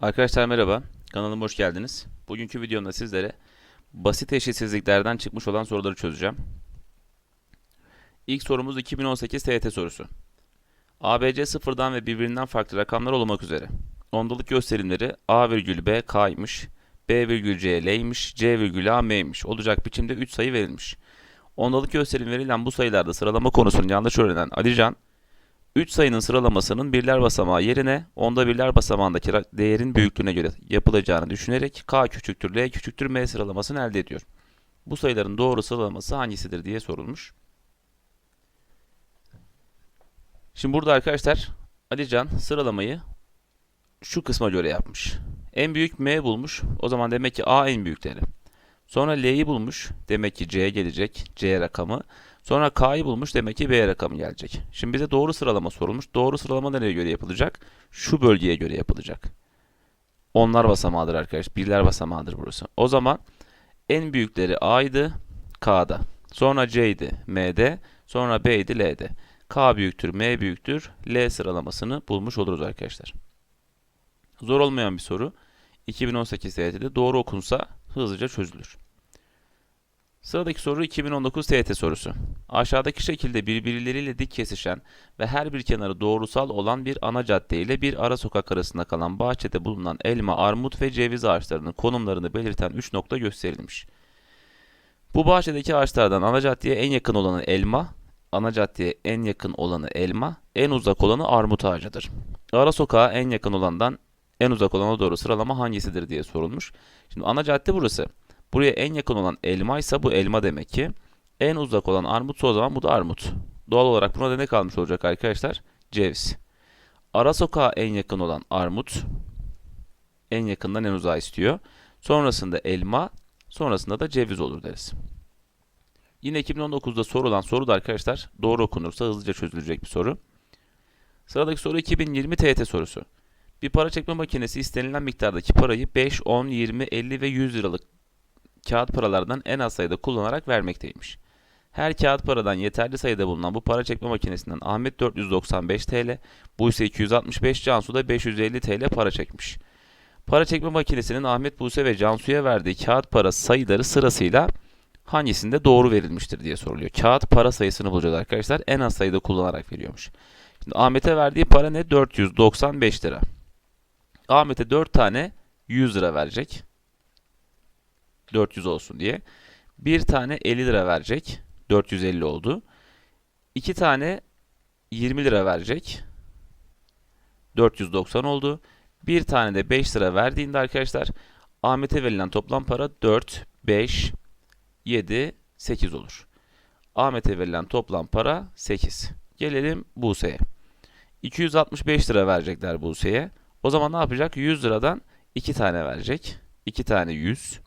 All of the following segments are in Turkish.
Arkadaşlar merhaba, kanalıma hoş geldiniz. Bugünkü videomda sizlere basit eşitsizliklerden çıkmış olan soruları çözeceğim. İlk sorumuz 2018 TYT sorusu. ABC sıfırdan ve birbirinden farklı rakamlar olmak üzere. Ondalık gösterimleri A virgül B K'ymış, B virgül C L'ymiş, C virgül A M'ymiş olacak biçimde 3 sayı verilmiş. Ondalık gösterim verilen bu sayılarda sıralama konusunu yanlış öğrenen Alican, 3 sayının sıralamasının birler basamağı yerine onda birler basamağındaki değerin büyüklüğüne göre yapılacağını düşünerek k küçüktür l küçüktür m sıralamasını elde ediyor. Bu sayıların doğru sıralaması hangisidir diye sorulmuş. Şimdi burada arkadaşlar Alican sıralamayı şu kısma göre yapmış. En büyük m bulmuş. O zaman demek ki a en büyükleri. Sonra l'yi bulmuş. Demek ki c gelecek. c rakamı. Sonra K'yı bulmuş demek ki B rakamı gelecek. Şimdi bize doğru sıralama sorulmuş. Doğru sıralama nereye göre yapılacak? Şu bölgeye göre yapılacak. Onlar basamağıdır arkadaş. Birler basamağıdır burası. O zaman en büyükleri A'ydı K'da. Sonra C'ydi M'de. Sonra B'ydi L'de. K büyüktür M büyüktür L sıralamasını bulmuş oluruz arkadaşlar. Zor olmayan bir soru. 2018 TYT'de doğru okunsa hızlıca çözülür. Sıradaki soru 2019 TYT sorusu. Aşağıdaki şekilde birbirleriyle dik kesişen ve her bir kenarı doğrusal olan bir ana cadde ile bir ara sokak arasında kalan bahçede bulunan elma, armut ve ceviz ağaçlarının konumlarını belirten 3 nokta gösterilmiş. Bu bahçedeki ağaçlardan ana caddeye en yakın olanı elma, ana caddeye en yakın olanı elma, en uzak olanı armut ağacıdır. Ara sokağa en yakın olandan en uzak olana doğru sıralama hangisidir diye sorulmuş. Şimdi ana cadde burası. Buraya en yakın olan elma ise bu elma demek ki. En uzak olan armutsa o zaman bu da armut. Doğal olarak buna da ne kalmış olacak arkadaşlar? Ceviz. Ara sokağa en yakın olan armut. En yakından en uzağı istiyor. Sonrasında elma. Sonrasında da ceviz olur deriz. Yine 2019'da sorulan soru da arkadaşlar doğru okunursa hızlıca çözülecek bir soru. Sıradaki soru 2020 TYT sorusu. Bir para çekme makinesi istenilen miktardaki parayı 5, 10, 20, 50 ve 100 liralık kağıt paralardan en az sayıda kullanarak vermekteymiş. Her kağıt paradan yeterli sayıda bulunan bu para çekme makinesinden Ahmet 495 TL, Buse 265, Cansu da 550 TL para çekmiş. Para çekme makinesinin Ahmet, Buse ve Cansu'ya verdiği kağıt para sayıları sırasıyla hangisinde doğru verilmiştir diye soruluyor. Kağıt para sayısını bulacağız arkadaşlar. En az sayıda kullanarak veriyormuş. Şimdi Ahmet'e verdiği para ne? 495 lira. Ahmet'e 4 tane 100 lira verecek. 400 olsun diye. Bir tane 50 lira verecek. 450 oldu. İki tane 20 lira verecek. 490 oldu. Bir tane de 5 lira verdiğinde arkadaşlar Ahmet'e verilen toplam para 4, 5, 7, 8 olur. Ahmet'e verilen toplam para 8. Gelelim Buse'ye. 265 lira verecekler Buse'ye. O zaman ne yapacak? 100 liradan 2 tane verecek. 2 tane 100.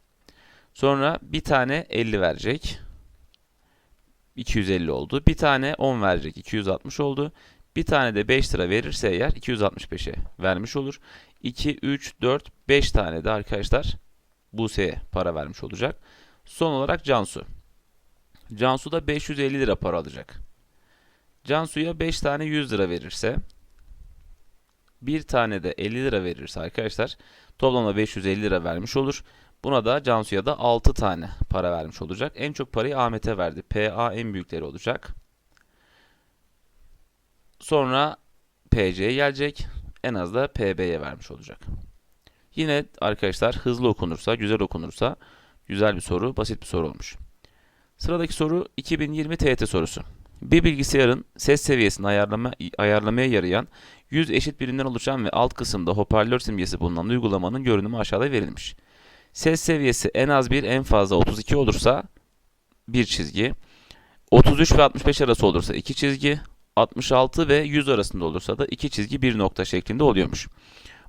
Sonra bir tane 50 verecek. 250 oldu. Bir tane 10 verecek. 260 oldu. Bir tane de 5 lira verirse eğer 265'e vermiş olur. 2, 3, 4, 5 tane de arkadaşlar Buse'ye para vermiş olacak. Son olarak Cansu. Cansu da 550 lira para alacak. Cansu'ya 5 tane 100 lira verirse bir tane de 50 lira verirse arkadaşlar toplamda 550 lira vermiş olur. Buna da Cansu'ya da 6 tane para vermiş olacak. En çok parayı Ahmet'e verdi. PA en büyükleri olacak. Sonra PC'ye gelecek. En az da PB'ye vermiş olacak. Yine arkadaşlar hızlı okunursa, güzel okunursa güzel bir soru, basit bir soru olmuş. Sıradaki soru 2020 TYT sorusu. Bir bilgisayarın ses seviyesini ayarlama, ayarlamaya yarayan 100 eşit birimden oluşan ve alt kısımda hoparlör simgesi bulunan uygulamanın görünümü aşağıda verilmiş. Ses seviyesi en az 1 en fazla 32 olursa bir çizgi. 33 ve 65 arası olursa iki çizgi. 66 ve 100 arasında olursa da iki çizgi bir nokta şeklinde oluyormuş.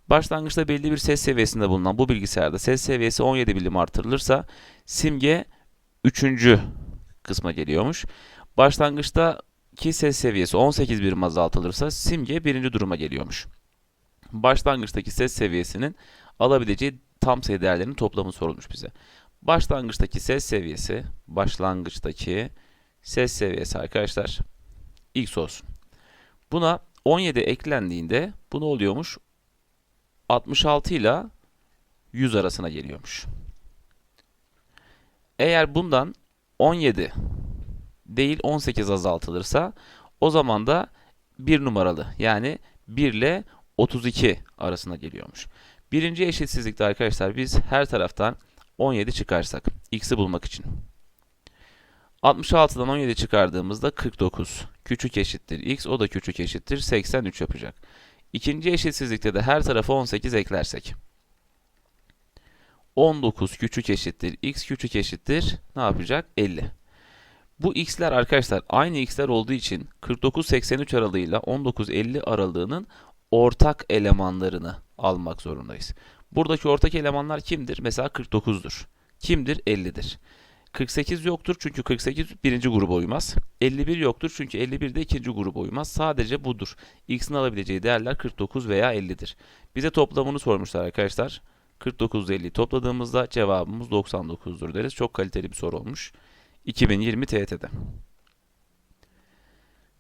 Başlangıçta belli bir ses seviyesinde bulunan bu bilgisayarda ses seviyesi 17 birim artırılırsa simge 3. kısma geliyormuş. Başlangıçtaki ses seviyesi 18 birim azaltılırsa simge birinci duruma geliyormuş. Başlangıçtaki ses seviyesinin alabileceği tam sayı değerlerinin toplamı sorulmuş bize. Başlangıçtaki ses seviyesi, başlangıçtaki ses seviyesi arkadaşlar x olsun. Buna 17 eklendiğinde bu ne oluyormuş? 66 ile 100 arasına geliyormuş. Eğer bundan 17 değil 18 azaltılırsa o zaman da 1 numaralı yani 1 ile 32 arasına geliyormuş. Birinci eşitsizlikte arkadaşlar biz her taraftan 17 çıkarsak x'i bulmak için. 66'dan 17 çıkardığımızda 49 küçük eşittir x o da küçük eşittir 83 yapacak. İkinci eşitsizlikte de her tarafa 18 eklersek 19 küçük eşittir x küçük eşittir ne yapacak? 50. Bu x'ler arkadaşlar aynı x'ler olduğu için 49-83 aralığıyla 19-50 aralığının ortak elemanlarını almak zorundayız. Buradaki ortak elemanlar kimdir? Mesela 49'dur. Kimdir? 50'dir. 48 yoktur çünkü 48 birinci gruba uymaz. 51 yoktur çünkü 51 de ikinci gruba uymaz. Sadece budur. X'in alabileceği değerler 49 veya 50'dir. Bize toplamını sormuşlar arkadaşlar. 49 ile 50'yi topladığımızda cevabımız 99'dur deriz. Çok kaliteli bir soru olmuş. 2020 TYT'de.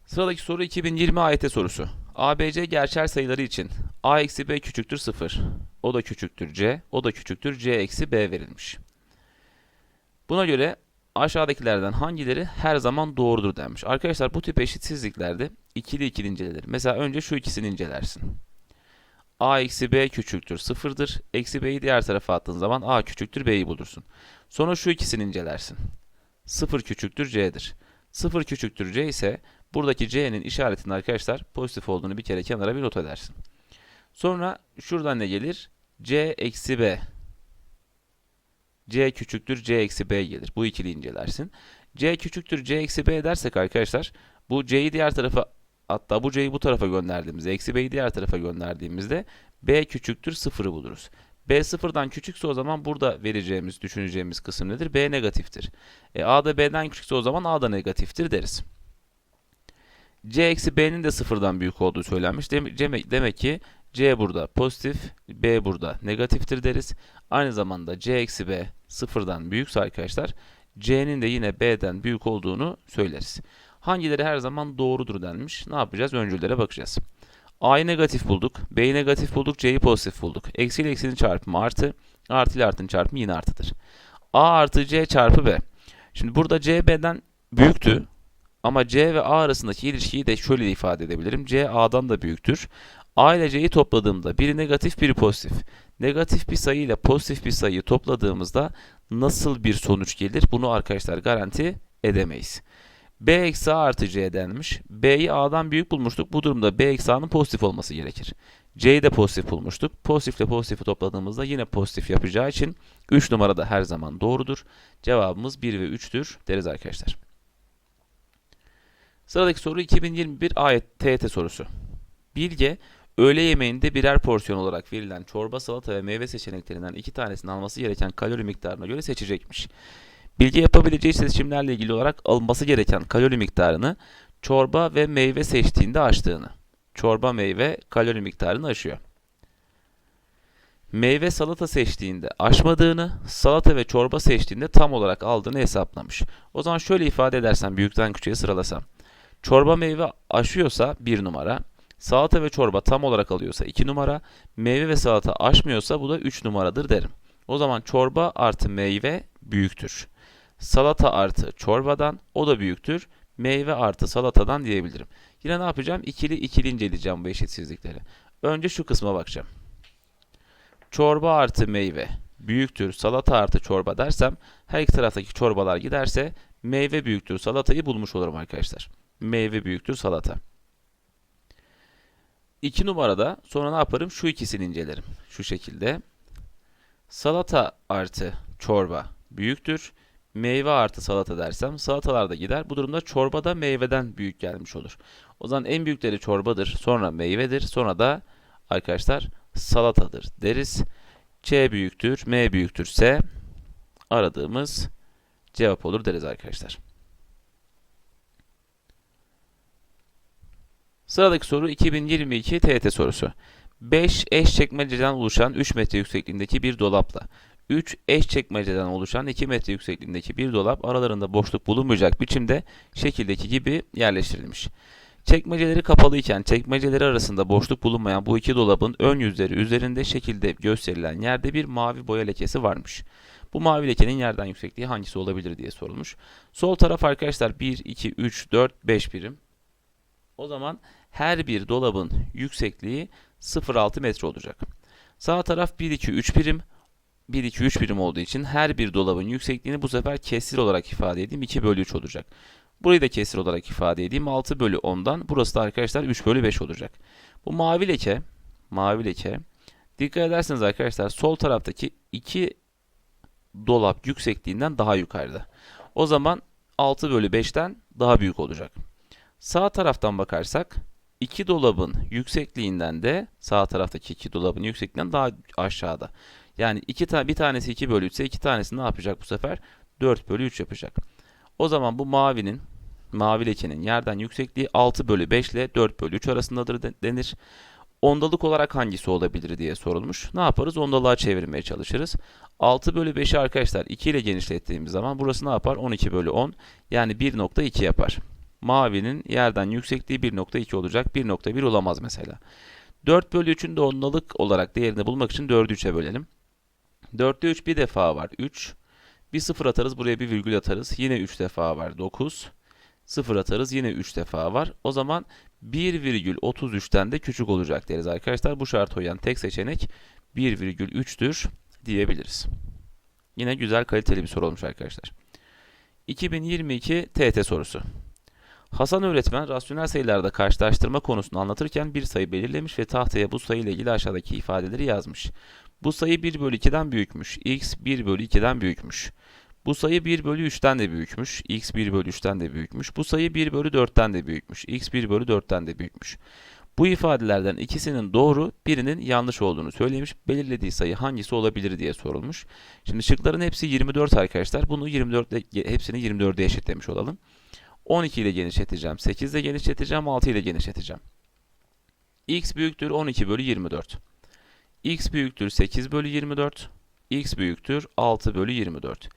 Sıradaki soru 2020 AYT sorusu. ABC gerçel sayıları için a eksi b küçüktür 0. O da küçüktür c. O da küçüktür c eksi b verilmiş. Buna göre aşağıdakilerden hangileri her zaman doğrudur denmiş. Arkadaşlar bu tip eşitsizliklerde ikili ikili incelenir. Mesela önce şu ikisini incelersin. a eksi b küçüktür 0'dır. Eksi b'yi diğer tarafa attığın zaman a küçüktür b'yi bulursun. Sonra şu ikisini incelersin. 0 küçüktür c'dir. 0 küçüktür c ise buradaki c'nin işaretinin arkadaşlar pozitif olduğunu bir kere kenara bir not edersin. Sonra şuradan ne gelir? c eksi b. c küçüktür c eksi b gelir. Bu ikili incelersin. c küçüktür c eksi b dersek arkadaşlar bu c'yi diğer tarafa hatta bu c'yi bu tarafa gönderdiğimizde eksi b'yi diğer tarafa gönderdiğimizde b küçüktür sıfırı buluruz. B sıfırdan küçükse o zaman burada vereceğimiz, düşüneceğimiz kısım nedir? B negatiftir. E, A da B'den küçükse o zaman A da negatiftir deriz. C eksi B'nin de sıfırdan büyük olduğu söylenmiş. Demek, demek ki C burada pozitif, B burada negatiftir deriz. Aynı zamanda C eksi B sıfırdan büyükse arkadaşlar C'nin de yine B'den büyük olduğunu söyleriz. Hangileri her zaman doğrudur denmiş. Ne yapacağız? Öncüllere bakacağız. A'yı negatif bulduk. B'yi negatif bulduk. C'yi pozitif bulduk. Eksi ile eksinin çarpımı artı. Artı ile artının çarpımı yine artıdır. A artı C çarpı B. Şimdi burada C B'den büyüktü. Ama C ve A arasındaki ilişkiyi de şöyle ifade edebilirim. C A'dan da büyüktür. A ile C'yi topladığımda biri negatif biri pozitif. Negatif bir sayı ile pozitif bir sayıyı topladığımızda nasıl bir sonuç gelir? Bunu arkadaşlar garanti edemeyiz. B eksi A artı C denmiş. B'yi A'dan büyük bulmuştuk. Bu durumda B eksi A'nın pozitif olması gerekir. C'yi de pozitif bulmuştuk. Pozitifle pozitifi topladığımızda yine pozitif yapacağı için 3 numara da her zaman doğrudur. Cevabımız 1 ve 3'tür deriz arkadaşlar. Sıradaki soru 2021 ayet TET sorusu. Bilge öğle yemeğinde birer porsiyon olarak verilen çorba, salata ve meyve seçeneklerinden iki tanesini alması gereken kalori miktarına göre seçecekmiş. Bilgi yapabileceği seçimlerle ilgili olarak alınması gereken kalori miktarını çorba ve meyve seçtiğinde aştığını. Çorba meyve kalori miktarını aşıyor. Meyve salata seçtiğinde aşmadığını, salata ve çorba seçtiğinde tam olarak aldığını hesaplamış. O zaman şöyle ifade edersem büyükten küçüğe sıralasam. Çorba meyve aşıyorsa 1 numara, salata ve çorba tam olarak alıyorsa 2 numara, meyve ve salata aşmıyorsa bu da 3 numaradır derim. O zaman çorba artı meyve büyüktür salata artı çorbadan o da büyüktür. Meyve artı salatadan diyebilirim. Yine ne yapacağım? İkili ikili inceleyeceğim bu eşitsizlikleri. Önce şu kısma bakacağım. Çorba artı meyve büyüktür salata artı çorba dersem her iki taraftaki çorbalar giderse meyve büyüktür salatayı bulmuş olurum arkadaşlar. Meyve büyüktür salata. 2 numarada sonra ne yaparım? Şu ikisini incelerim. Şu şekilde. Salata artı çorba büyüktür meyve artı salata dersem salatalar da gider. Bu durumda çorba da meyveden büyük gelmiş olur. O zaman en büyükleri çorbadır, sonra meyvedir, sonra da arkadaşlar salatadır deriz. C büyüktür, M büyüktürse aradığımız cevap olur deriz arkadaşlar. Sıradaki soru 2022 TET sorusu. 5 eş çekmeceden oluşan 3 metre yüksekliğindeki bir dolapla 3 eş çekmeceden oluşan 2 metre yüksekliğindeki bir dolap aralarında boşluk bulunmayacak biçimde şekildeki gibi yerleştirilmiş. Çekmeceleri kapalıyken çekmeceleri arasında boşluk bulunmayan bu iki dolabın ön yüzleri üzerinde şekilde gösterilen yerde bir mavi boya lekesi varmış. Bu mavi lekenin yerden yüksekliği hangisi olabilir diye sorulmuş. Sol taraf arkadaşlar 1, 2, 3, 4, 5 birim. O zaman her bir dolabın yüksekliği 0,6 metre olacak. Sağ taraf 1, 2, 3 birim. 1, 2, 3 birim olduğu için her bir dolabın yüksekliğini bu sefer kesir olarak ifade edeyim. 2 bölü 3 olacak. Burayı da kesir olarak ifade edeyim. 6 bölü 10'dan. Burası da arkadaşlar 3 bölü 5 olacak. Bu mavi leke, mavi leke. Dikkat ederseniz arkadaşlar sol taraftaki iki dolap yüksekliğinden daha yukarıda. O zaman 6 bölü 5'ten daha büyük olacak. Sağ taraftan bakarsak iki dolabın yüksekliğinden de sağ taraftaki iki dolabın yüksekliğinden daha aşağıda. Yani iki ta bir tanesi 2 bölü 3 ise iki tanesi ne yapacak bu sefer? 4 bölü 3 yapacak. O zaman bu mavinin mavi lekenin yerden yüksekliği 6 bölü 5 ile 4 bölü 3 arasındadır de- denir. Ondalık olarak hangisi olabilir diye sorulmuş. Ne yaparız? Ondalığa çevirmeye çalışırız. 6 bölü 5'i arkadaşlar 2 ile genişlettiğimiz zaman burası ne yapar? 12 bölü 10 yani 1.2 yapar. Mavinin yerden yüksekliği 1.2 olacak. 1.1 olamaz mesela. 4 bölü 3'ün de ondalık olarak değerini bulmak için 4'ü 3'e bölelim. 4'te 3 bir defa var 3. Bir sıfır atarız buraya bir virgül atarız. Yine 3 defa var 9. Sıfır atarız yine 3 defa var. O zaman 1,33'ten de küçük olacak deriz arkadaşlar. Bu şart uyan tek seçenek 1,3'tür diyebiliriz. Yine güzel kaliteli bir soru olmuş arkadaşlar. 2022 TET sorusu. Hasan öğretmen rasyonel sayılarda karşılaştırma konusunu anlatırken bir sayı belirlemiş ve tahtaya bu sayı ile ilgili aşağıdaki ifadeleri yazmış. Bu sayı 1 bölü 2'den büyükmüş. X 1 bölü 2'den büyükmüş. Bu sayı 1 bölü 3'ten de büyükmüş. X 1 bölü 3'ten de büyükmüş. Bu sayı 1 bölü 4'ten de büyükmüş. X 1 bölü 4'ten de büyükmüş. Bu ifadelerden ikisinin doğru, birinin yanlış olduğunu söylemiş. Belirlediği sayı hangisi olabilir diye sorulmuş. Şimdi şıkların hepsi 24 arkadaşlar. Bunu 24 ile hepsini 24'e eşitlemiş olalım. 12 ile genişleteceğim. 8 ile genişleteceğim. 6 ile genişleteceğim. X büyüktür 12 bölü 24. X büyüktür 8 bölü 24. X büyüktür 6 bölü 24.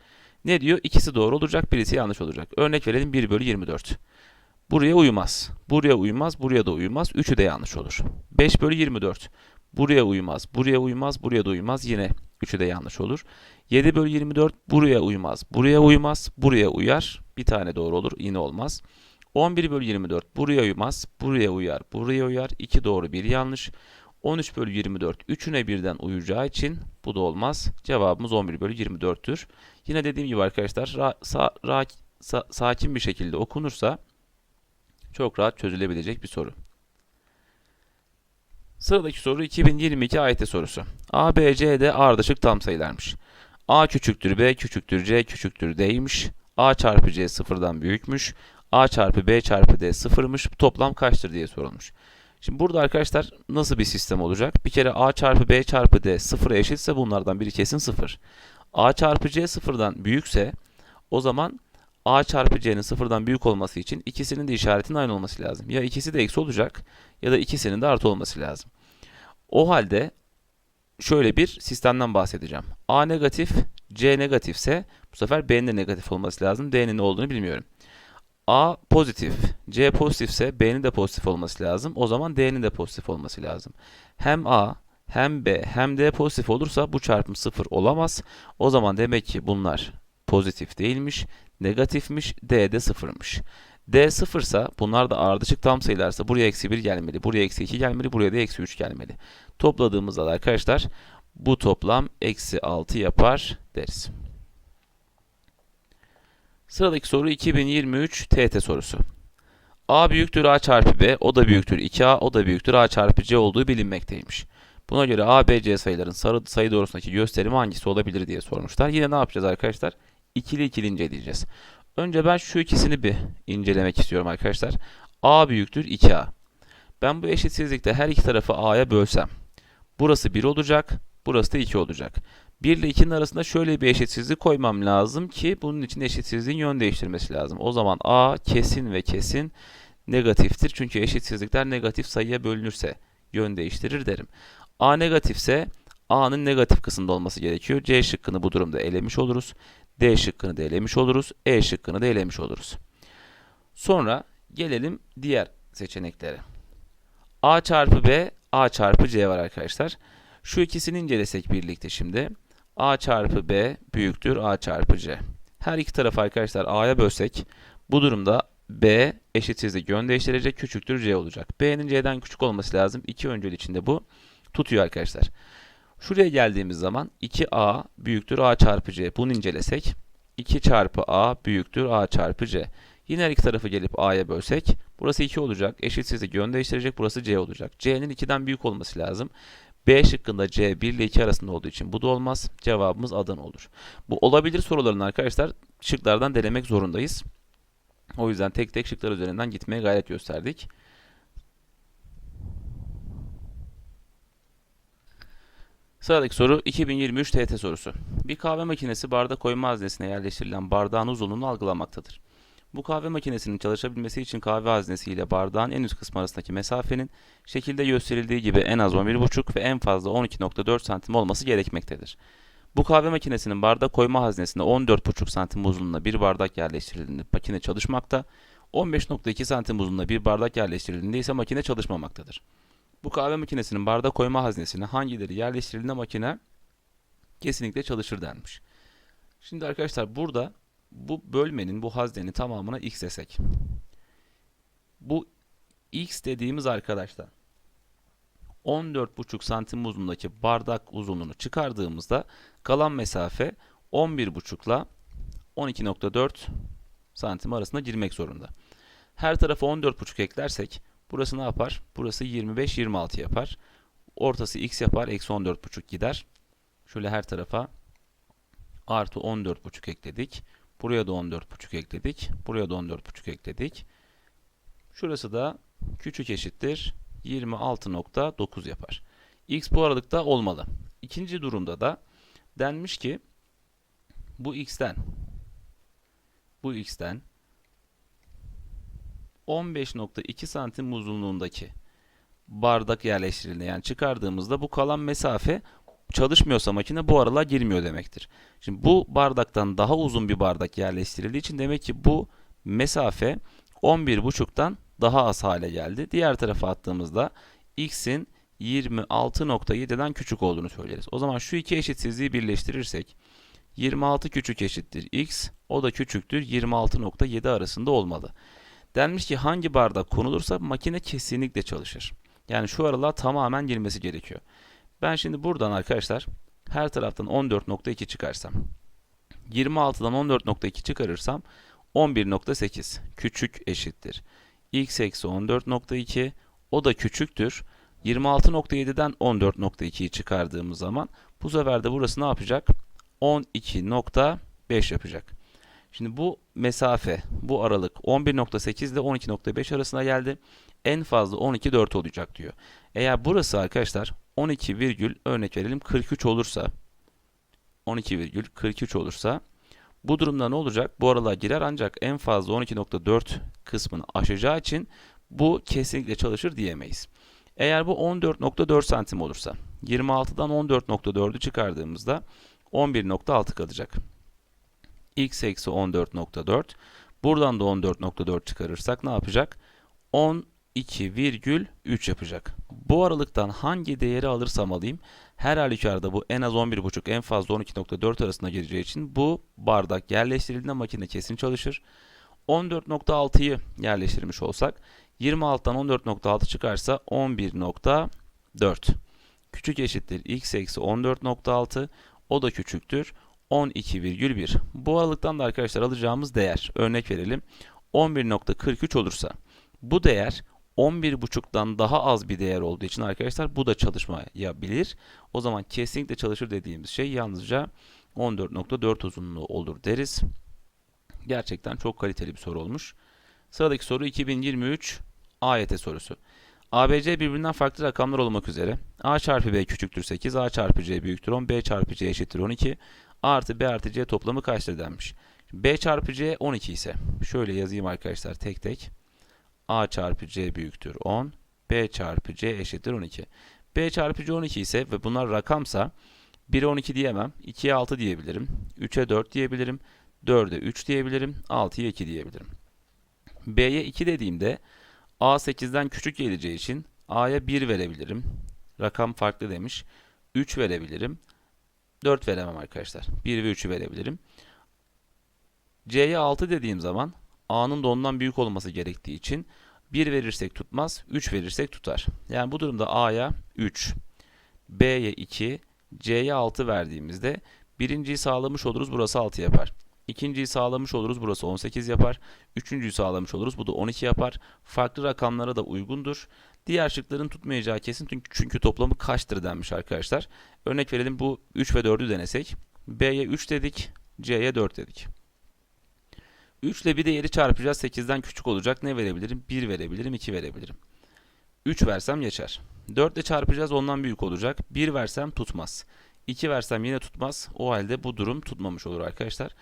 Ne diyor? İkisi doğru olacak, birisi yanlış olacak. Örnek verelim 1 bölü 24. Buraya uymaz. Buraya uymaz, buraya da uymaz. Üçü de yanlış olur. 5 bölü 24. Buraya uymaz, buraya uymaz, buraya da uymaz. Yine üçü de yanlış olur. 7 bölü 24 buraya uymaz, buraya uymaz, buraya uyar. Bir tane doğru olur, yine olmaz. 11 bölü 24 buraya uymaz, buraya uyar, buraya uyar. 2 doğru, bir yanlış. 13 bölü 24 üçüne birden uyacağı için bu da olmaz. Cevabımız 11 bölü 24'tür. Yine dediğim gibi arkadaşlar ra, sa, ra, sa- sakin bir şekilde okunursa çok rahat çözülebilecek bir soru. Sıradaki soru 2022 AYT sorusu. A, B, C, D ardışık tam sayılarmış. A küçüktür, B küçüktür, C küçüktür D'ymiş. A çarpı C sıfırdan büyükmüş. A çarpı B çarpı D sıfırmış. Toplam kaçtır diye sorulmuş. Şimdi burada arkadaşlar nasıl bir sistem olacak? Bir kere A çarpı B çarpı D sıfıra eşitse bunlardan biri kesin sıfır. A çarpı C sıfırdan büyükse o zaman A çarpı C'nin sıfırdan büyük olması için ikisinin de işaretinin aynı olması lazım. Ya ikisi de eksi olacak ya da ikisinin de artı olması lazım. O halde şöyle bir sistemden bahsedeceğim. A negatif, C negatifse bu sefer B'nin de negatif olması lazım. D'nin ne olduğunu bilmiyorum. A pozitif, C pozitifse B'nin de pozitif olması lazım. O zaman D'nin de pozitif olması lazım. Hem A hem B hem D pozitif olursa bu çarpım sıfır olamaz. O zaman demek ki bunlar pozitif değilmiş, negatifmiş, D de sıfırmış. D sıfırsa bunlar da ardışık tam sayılarsa buraya eksi 1 gelmeli, buraya eksi 2 gelmeli, buraya da eksi 3 gelmeli. Topladığımızda da arkadaşlar bu toplam eksi 6 yapar deriz. Sıradaki soru 2023 TET sorusu. A büyüktür A çarpı B, o da büyüktür 2A, o da büyüktür A çarpı C olduğu bilinmekteymiş. Buna göre A, B, C sayıların sarı sayı doğrusundaki gösterimi hangisi olabilir diye sormuşlar. Yine ne yapacağız arkadaşlar? İkili ikili inceleyeceğiz. Önce ben şu ikisini bir incelemek istiyorum arkadaşlar. A büyüktür 2A. Ben bu eşitsizlikte her iki tarafı A'ya bölsem. Burası 1 olacak, burası da 2 olacak. 1 ile 2'nin arasında şöyle bir eşitsizlik koymam lazım ki bunun için eşitsizliğin yön değiştirmesi lazım. O zaman A kesin ve kesin negatiftir. Çünkü eşitsizlikler negatif sayıya bölünürse yön değiştirir derim. A negatifse A'nın negatif kısmında olması gerekiyor. C şıkkını bu durumda elemiş oluruz. D şıkkını da elemiş oluruz. E şıkkını da elemiş oluruz. Sonra gelelim diğer seçenekleri. A çarpı B, A çarpı C var arkadaşlar. Şu ikisini incelesek birlikte şimdi. A çarpı B büyüktür A çarpı C. Her iki tarafı arkadaşlar A'ya bölsek bu durumda B eşitsizlik yön değiştirecek küçüktür C olacak. B'nin C'den küçük olması lazım. İki öncül içinde bu tutuyor arkadaşlar. Şuraya geldiğimiz zaman 2A büyüktür A çarpı C. Bunu incelesek 2 çarpı A büyüktür A çarpı C. Yine her iki tarafı gelip A'ya bölsek burası 2 olacak. Eşitsizlik yön değiştirecek. Burası C olacak. C'nin 2'den büyük olması lazım. B şıkkında C 1 ile 2 arasında olduğu için bu da olmaz. Cevabımız Adana olur. Bu olabilir soruların arkadaşlar şıklardan denemek zorundayız. O yüzden tek tek şıklar üzerinden gitmeye gayret gösterdik. Sıradaki soru 2023 TET sorusu. Bir kahve makinesi bardak koyma haznesine yerleştirilen bardağın uzunluğunu algılamaktadır. Bu kahve makinesinin çalışabilmesi için kahve haznesi ile bardağın en üst kısmı arasındaki mesafenin şekilde gösterildiği gibi en az 11,5 ve en fazla 12,4 santim olması gerekmektedir. Bu kahve makinesinin bardak koyma haznesine 14,5 santim uzunluğunda bir bardak yerleştirildiğinde makine çalışmakta, 15,2 santim uzunluğunda bir bardak yerleştirildiğinde ise makine çalışmamaktadır. Bu kahve makinesinin bardak koyma haznesine hangileri yerleştirildiğinde makine kesinlikle çalışır denmiş. Şimdi arkadaşlar burada bu bölmenin bu haznenin tamamına x desek. Bu x dediğimiz arkadaşlar 14,5 santim uzunluğundaki bardak uzunluğunu çıkardığımızda kalan mesafe 11,5 ile 12,4 santim arasında girmek zorunda. Her tarafa 14,5 eklersek burası ne yapar? Burası 25-26 yapar. Ortası x yapar. Eksi 14,5 gider. Şöyle her tarafa artı 14,5 ekledik. Buraya da 14,5 ekledik. Buraya da 14,5 ekledik. Şurası da küçük eşittir 26.9 yapar. X bu aralıkta olmalı. İkinci durumda da denmiş ki bu x'ten bu x'ten 15.2 santim uzunluğundaki bardak yerleştirildi. Yani çıkardığımızda bu kalan mesafe çalışmıyorsa makine bu aralığa girmiyor demektir. Şimdi bu bardaktan daha uzun bir bardak yerleştirildiği için demek ki bu mesafe 11.5'tan daha az hale geldi. Diğer tarafa attığımızda x'in 26.7'den küçük olduğunu söyleriz. O zaman şu iki eşitsizliği birleştirirsek 26 küçük eşittir x, o da küçüktür 26.7 arasında olmalı. Denmiş ki hangi bardak konulursa makine kesinlikle çalışır. Yani şu aralığa tamamen girmesi gerekiyor. Ben şimdi buradan arkadaşlar her taraftan 14.2 çıkarsam 26'dan 14.2 çıkarırsam 11.8 küçük eşittir. x eksi 14.2 o da küçüktür. 26.7'den 14.2'yi çıkardığımız zaman bu sefer de burası ne yapacak? 12.5 yapacak. Şimdi bu mesafe, bu aralık 11.8 ile 12.5 arasına geldi. En fazla 12.4 olacak diyor. Eğer burası arkadaşlar 12 virgül örnek verelim 43 olursa 12 virgül 43 olursa bu durumda ne olacak? Bu aralığa girer ancak en fazla 12.4 kısmını aşacağı için bu kesinlikle çalışır diyemeyiz. Eğer bu 14.4 santim olursa 26'dan 14.4'ü çıkardığımızda 11.6 kalacak. x eksi 14.4 buradan da 14.4 çıkarırsak ne yapacak? 12,3 yapacak. Bu aralıktan hangi değeri alırsam alayım her halükarda bu en az 11.5 en fazla 12.4 arasında gireceği için bu bardak yerleştirildiğinde makine kesin çalışır. 14.6'yı yerleştirmiş olsak 26'dan 14.6 çıkarsa 11.4 küçük eşittir x eksi 14.6 o da küçüktür 12,1 bu aralıktan da arkadaşlar alacağımız değer örnek verelim 11.43 olursa bu değer 11.5'dan daha az bir değer olduğu için arkadaşlar bu da çalışmayabilir. O zaman kesinlikle çalışır dediğimiz şey yalnızca 14.4 uzunluğu olur deriz. Gerçekten çok kaliteli bir soru olmuş. Sıradaki soru 2023 AYT sorusu. ABC birbirinden farklı rakamlar olmak üzere A çarpı B küçüktür 8, A çarpı C büyüktür 10, B çarpı C eşittir 12, A artı B artı C toplamı kaçtır denmiş. B çarpı C 12 ise şöyle yazayım arkadaşlar tek tek. A çarpı C büyüktür 10, B çarpı C eşittir 12. B çarpı C 12 ise ve bunlar rakamsa 1'e 12 diyemem, 2'ye 6 diyebilirim, 3'e 4 diyebilirim, 4'e 3 diyebilirim, 6'ya 2 diyebilirim. B'ye 2 dediğimde A 8'den küçük geleceği için A'ya 1 verebilirim. Rakam farklı demiş. 3 verebilirim. 4 veremem arkadaşlar. 1 ve 3'ü verebilirim. C'ye 6 dediğim zaman A'nın da ondan büyük olması gerektiği için 1 verirsek tutmaz, 3 verirsek tutar. Yani bu durumda A'ya 3, B'ye 2, C'ye 6 verdiğimizde birinciyi sağlamış oluruz burası 6 yapar. İkinciyi sağlamış oluruz burası 18 yapar. Üçüncüyü sağlamış oluruz bu da 12 yapar. Farklı rakamlara da uygundur. Diğer şıkların tutmayacağı kesin çünkü, çünkü toplamı kaçtır denmiş arkadaşlar. Örnek verelim bu 3 ve 4'ü denesek. B'ye 3 dedik, C'ye 4 dedik. 3 ile bir değeri çarpacağız. 8'den küçük olacak. Ne verebilirim? 1 verebilirim, 2 verebilirim. 3 versem geçer. 4 ile çarpacağız. Ondan büyük olacak. 1 versem tutmaz. 2 versem yine tutmaz. O halde bu durum tutmamış olur arkadaşlar.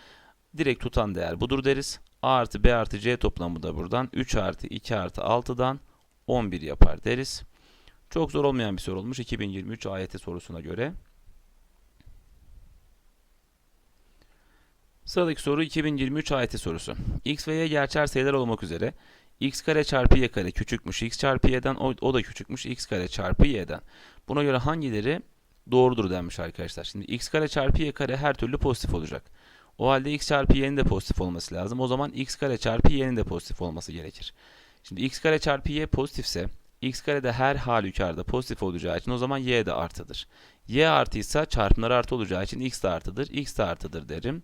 Direkt tutan değer budur deriz. A artı B artı C toplamı da buradan 3 artı 2 artı 6'dan 11 yapar deriz. Çok zor olmayan bir soru olmuş 2023 AYT sorusuna göre. Sıradaki soru 2023 AYT sorusu. X ve Y gerçel sayılar olmak üzere x kare çarpı y kare küçükmüş x çarpı y'den o, o da küçükmüş x kare çarpı y'den. Buna göre hangileri doğrudur denmiş arkadaşlar. Şimdi x kare çarpı y kare her türlü pozitif olacak. O halde x çarpı y'nin de pozitif olması lazım. O zaman x kare çarpı y'nin de pozitif olması gerekir. Şimdi x kare çarpı y pozitifse x kare de her halükarda pozitif olacağı için o zaman y de artıdır. y artıysa çarpımlar artı olacağı için x de artıdır. x de artıdır derim.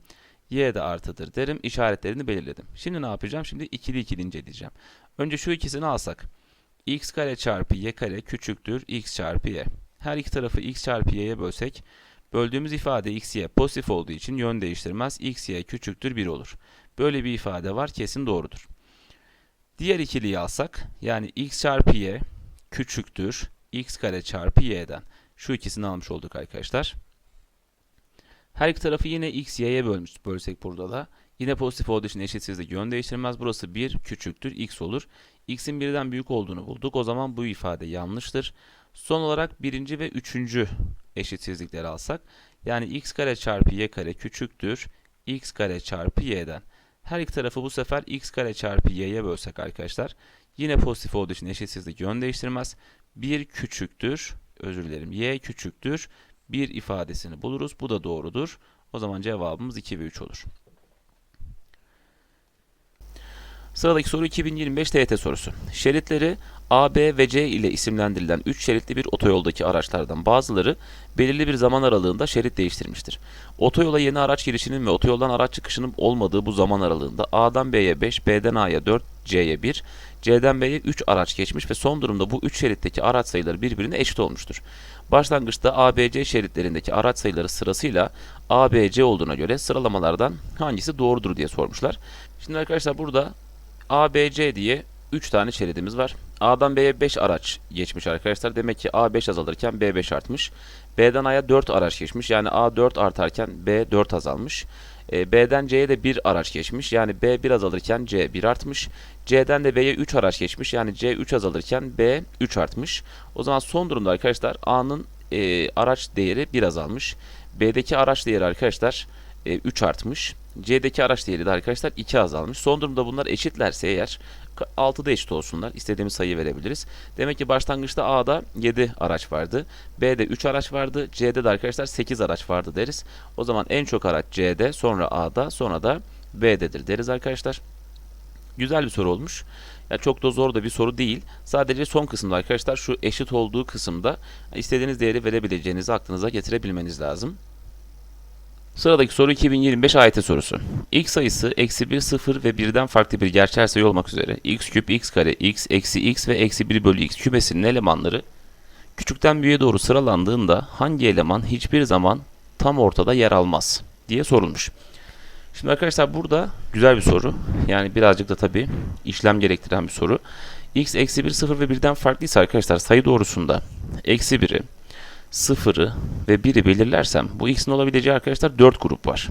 Y de artıdır derim. İşaretlerini belirledim. Şimdi ne yapacağım? Şimdi ikili ikili inceleyeceğim. Önce şu ikisini alsak. x kare çarpı y kare küçüktür x çarpı y. Her iki tarafı x çarpı y'ye bölsek Böldüğümüz ifade x, y pozitif olduğu için yön değiştirmez. x, y küçüktür 1 olur. Böyle bir ifade var kesin doğrudur. Diğer ikiliyi alsak yani x çarpı y küçüktür x kare çarpı y'den. Şu ikisini almış olduk arkadaşlar. Her iki tarafı yine x, y'ye bölmüş, bölsek burada da. Yine pozitif olduğu için eşitsizlik yön değiştirmez. Burası 1 küçüktür x olur. x'in birden büyük olduğunu bulduk. O zaman bu ifade yanlıştır. Son olarak birinci ve üçüncü eşitsizlikleri alsak. Yani x kare çarpı y kare küçüktür x kare çarpı y'den. Her iki tarafı bu sefer x kare çarpı y'ye bölsek arkadaşlar. Yine pozitif olduğu için eşitsizlik yön değiştirmez. 1 küçüktür, özür dilerim y küçüktür 1 ifadesini buluruz. Bu da doğrudur. O zaman cevabımız 2 ve 3 olur. Sıradaki soru 2025 TYT sorusu. Şeritleri A, B ve C ile isimlendirilen 3 şeritli bir otoyoldaki araçlardan bazıları belirli bir zaman aralığında şerit değiştirmiştir. Otoyola yeni araç girişinin ve otoyoldan araç çıkışının olmadığı bu zaman aralığında A'dan B'ye 5, B'den A'ya 4, C'ye 1, C'den B'ye 3 araç geçmiş ve son durumda bu 3 şeritteki araç sayıları birbirine eşit olmuştur. Başlangıçta ABC şeritlerindeki araç sayıları sırasıyla ABC olduğuna göre sıralamalardan hangisi doğrudur diye sormuşlar. Şimdi arkadaşlar burada ABC diye 3 tane şeridimiz var. A'dan B'ye 5 araç geçmiş arkadaşlar. Demek ki A 5 azalırken B 5 artmış. B'den A'ya 4 araç geçmiş. Yani A 4 artarken B 4 azalmış. E, B'den C'ye de 1 araç geçmiş. Yani B 1 azalırken C 1 artmış. C'den de B'ye 3 araç geçmiş. Yani C 3 azalırken B 3 artmış. O zaman son durumda arkadaşlar A'nın e, araç değeri 1 azalmış. B'deki araç değeri arkadaşlar e, 3 artmış. C'deki araç değeri de arkadaşlar 2 azalmış. Son durumda bunlar eşitlerse eğer 6'da eşit olsunlar. İstediğimiz sayı verebiliriz. Demek ki başlangıçta A'da 7 araç vardı. B'de 3 araç vardı. C'de de arkadaşlar 8 araç vardı deriz. O zaman en çok araç C'de, sonra A'da, sonra da B'dedir deriz arkadaşlar. Güzel bir soru olmuş. Ya çok da zor da bir soru değil. Sadece son kısımda arkadaşlar şu eşit olduğu kısımda istediğiniz değeri verebileceğinizi aklınıza getirebilmeniz lazım. Sıradaki soru 2025 AYT sorusu. x sayısı eksi 1, 0 ve 1'den farklı bir gerçel sayı olmak üzere x küp, x kare, x, eksi x ve eksi 1 bölü x kümesinin elemanları küçükten büyüğe doğru sıralandığında hangi eleman hiçbir zaman tam ortada yer almaz diye sorulmuş. Şimdi arkadaşlar burada güzel bir soru. Yani birazcık da tabi işlem gerektiren bir soru. x eksi 1, 0 ve 1'den farklıysa arkadaşlar sayı doğrusunda eksi 1'i 0'ı ve 1'i belirlersem bu x'in olabileceği arkadaşlar 4 grup var.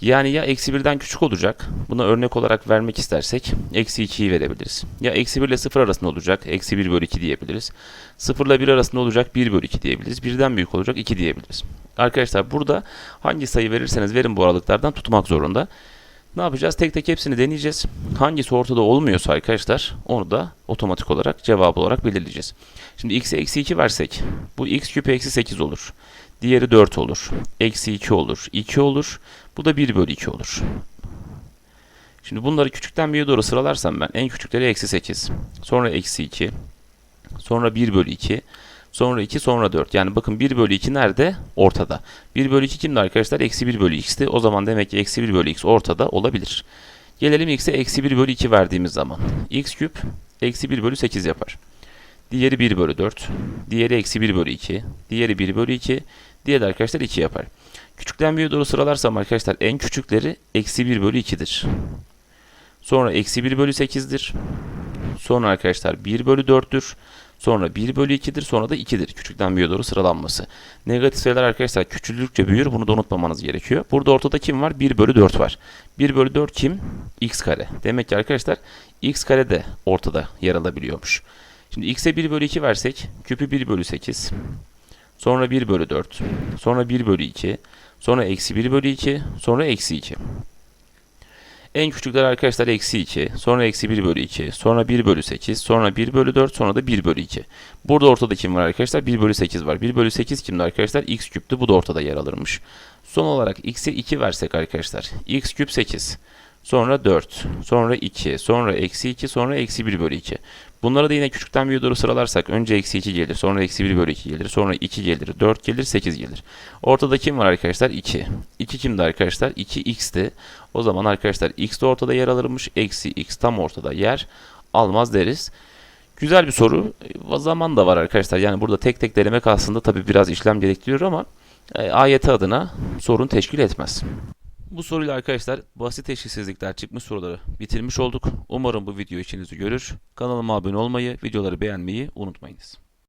Yani ya eksi 1'den küçük olacak. Buna örnek olarak vermek istersek eksi 2'yi verebiliriz. Ya eksi 1 ile 0 arasında olacak. Eksi 1 bölü 2 diyebiliriz. 0 ile 1 arasında olacak 1 bölü 2 diyebiliriz. 1'den büyük olacak 2 diyebiliriz. Arkadaşlar burada hangi sayı verirseniz verin bu aralıklardan tutmak zorunda. Ne yapacağız? Tek tek hepsini deneyeceğiz. Hangisi ortada olmuyorsa arkadaşlar onu da otomatik olarak cevap olarak belirleyeceğiz. Şimdi x'e eksi 2 versek bu x küp eksi 8 olur. Diğeri 4 olur. Eksi 2 olur. 2 olur. Bu da 1 bölü 2 olur. Şimdi bunları küçükten büyüğe doğru sıralarsam ben en küçükleri eksi 8. Sonra eksi 2. Sonra 1 bölü 2. Sonra 2 sonra 4. Yani bakın 1 bölü 2 nerede? Ortada. 1 bölü 2 kimdi arkadaşlar? Eksi 1 bölü x'ti. O zaman demek ki eksi 1 bölü x ortada olabilir. Gelelim x'e eksi 1 bölü 2 verdiğimiz zaman. x küp eksi 1 bölü 8 yapar. Diğeri 1 bölü 4. Diğeri eksi 1 bölü 2. Diğeri 1 bölü 2. Diğeri arkadaşlar 2 yapar. Küçükten büyüğe doğru sıralarsam arkadaşlar en küçükleri eksi 1 bölü 2'dir. Sonra eksi 1 bölü 8'dir. Sonra arkadaşlar 1 bölü 4'tür. Sonra 1 bölü 2'dir. Sonra da 2'dir. Küçükten büyüğe doğru sıralanması. Negatif sayılar arkadaşlar küçüldükçe büyür. Bunu da unutmamanız gerekiyor. Burada ortada kim var? 1 bölü 4 var. 1 bölü 4 kim? x kare. Demek ki arkadaşlar x kare de ortada yer alabiliyormuş. Şimdi x'e 1 bölü 2 versek küpü 1 bölü 8. Sonra 1 bölü 4. Sonra 1 bölü 2. Sonra eksi 1 bölü 2. Sonra eksi 2. En küçükler arkadaşlar eksi 2, sonra eksi 1 bölü 2, sonra 1 bölü 8, sonra 1 bölü 4, sonra da 1 bölü 2. Burada ortada kim var arkadaşlar? 1 bölü 8 var. 1 bölü 8 kimdi arkadaşlar? x küptü. Bu da ortada yer alırmış. Son olarak x'e 2 versek arkadaşlar. x küp 8. Sonra 4, sonra 2, sonra eksi 2, sonra eksi 1 bölü 2. Bunları da yine küçükten büyüğe doğru sıralarsak önce eksi 2 gelir, sonra eksi 1 bölü 2 gelir, sonra 2 gelir, 4 gelir, 8 gelir. Ortada kim var arkadaşlar? 2. 2 kimdi arkadaşlar? 2x'ti. O zaman arkadaşlar x de ortada yer alırmış. Eksi x tam ortada yer almaz deriz. Güzel bir soru. E, Zaman da var arkadaşlar. Yani burada tek tek denemek aslında tabi biraz işlem gerektiriyor ama e, AYT adına sorun teşkil etmez. Bu soruyla arkadaşlar basit eşitsizlikler çıkmış soruları bitirmiş olduk. Umarım bu video işinizi görür. Kanalıma abone olmayı, videoları beğenmeyi unutmayınız.